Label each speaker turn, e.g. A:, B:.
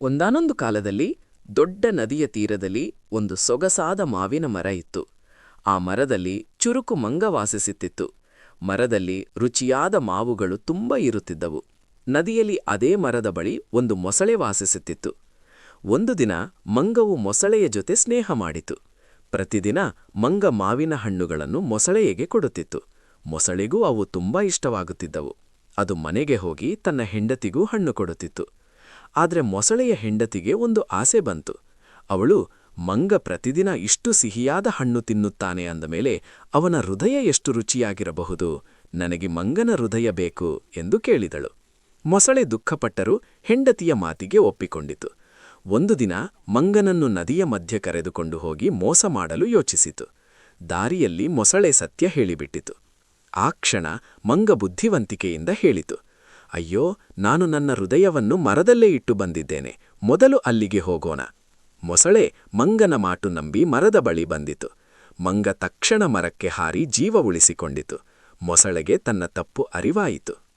A: ಒಂದಾನೊಂದು ಕಾಲದಲ್ಲಿ ದೊಡ್ಡ ನದಿಯ ತೀರದಲ್ಲಿ ಒಂದು ಸೊಗಸಾದ ಮಾವಿನ ಮರ ಇತ್ತು. ಆ ಮರದಲ್ಲಿ ಚುರುಕು ಮಂಗ ವಾಸಿಸುತ್ತಿತ್ತು. ಮರದಲ್ಲಿ ರುಚಿಯಾದ ಮಾವುಗಳು ತುಂಬ ಇರುತ್ತಿದ್ದವು. ನದಿಯಲ್ಲಿ ಅದೇ ಮರದ ಬಳಿ ಒಂದು ಮೊಸಳೆ ವಾಸಿಸುತ್ತಿತ್ತು. ಒಂದು ದಿನ ಮಂಗವು ಮೊಸಳೆಯ ಜೊತೆ ಸ್ನೇಹ ಮಾಡಿತು. ಪ್ರತಿದಿನ ಮಂಗ ಮಾವಿನ ಹಣ್ಣುಗಳನ್ನು ಮೊಸಳೆಯಗೆ ಕೊಡುತ್ತಿತ್ತು. ಮೊಸಳೆಗೂ ಅವು ತುಂಬಾ ಇಷ್ಟವಾಗುತ್ತಿದ್ದವು. ಅದು ಮನೆಗೆ ಹೋಗಿ ತನ್ನ ಹೆಂಡತಿಗೂ ಹಣ್ಣು ಕೊಡುತ್ತಿತ್ತು. ಆದರೆ ಮೊಸಳೆಯ ಹೆಂಡತಿಗೆ ಒಂದು ಆಸೆ ಬಂತು. ಅವಳು, ಮಂಗ ಪ್ರತಿದಿನ ಇಷ್ಟು ಸಿಹಿಯಾದ ಹಣ್ಣು ತಿನ್ನುತ್ತಾನೆ ಅಂದ ಮೇಲೆ, ಅವನ ಹೃದಯ ಎಷ್ಟು ರುಚಿಯಾಗಿರಬಹುದು, ನನಗೆ ಮಂಗನ ಹೃದಯ ಬೇಕು ಎಂದು ಕೇಳಿದಳು. ಮೊಸಳೆ ದುಃಖಪಟ್ಟರೂ, ಹೆಂಡತಿಯ ಮಾತಿಗೆ ಒಪ್ಪಿಕೊಂಡಿತು. ಒಂದು ದಿನ ಮಂಗನನ್ನು ನದಿಯ ಮಧ್ಯ ಕರೆದುಕೊಂಡು ಹೋಗಿ ಮೋಸ ಮಾಡಲು ಯೋಚಿಸಿತು. ದಾರಿಯಲ್ಲಿ ಮೊಸಳೆ ಸತ್ಯ ಹೇಳಿಬಿಟ್ಟಿತು. ಆ ಕ್ಷಣ ಮಂಗ ಬುದ್ಧಿವಂತಿಕೆಯಿಂದ ಹೇಳಿತು. ಅಯ್ಯೋ, ನಾನು ನನ್ನ ಹೃದಯವನ್ನು ಮರದಲ್ಲೇ ಇಟ್ಟು ಬಂದಿದ್ದೇನೆ. ಮೊದಲು ಅಲ್ಲಿಗೆ ಹೋಗೋಣ. ಮೊಸಳೆ ಮಂಗನ ಮಾಟು ನಂಬಿ ಮರದ ಬಳಿ ಬಂದಿತು. ಮಂಗ ತಕ್ಷಣ ಮರಕ್ಕೆ ಹಾರಿ ಜೀವ ಉಳಿಸಿಕೊಂಡಿತು. ಮೊಸಳೆಗೆ ತನ್ನ ತಪ್ಪು ಅರಿವಾಯಿತು.